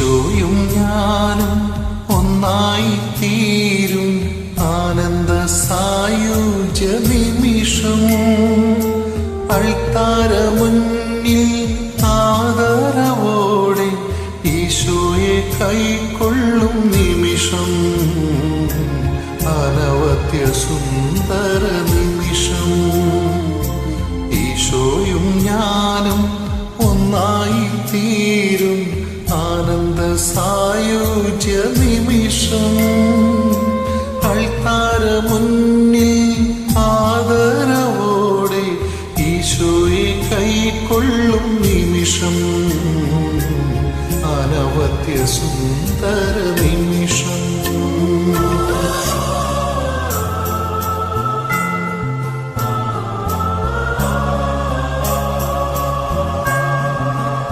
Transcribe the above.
ഈശോയും ഞാനും ഒന്നായി തീരും ആനന്ദ സായുജ നിമിഷം അൾത്താര മുന്നിൽ ആദരവോടെ ഈശോയെ കൈക്കൊള്ളും നിമിഷം. സായുജ്യ നിമിഷം അൾത്താര മുന്നിൽ ആദരവോടെ ഈശോയെ കൈക്കൊള്ളും നിമിഷം. അനവത്യ സുന്ദര നിമിഷം.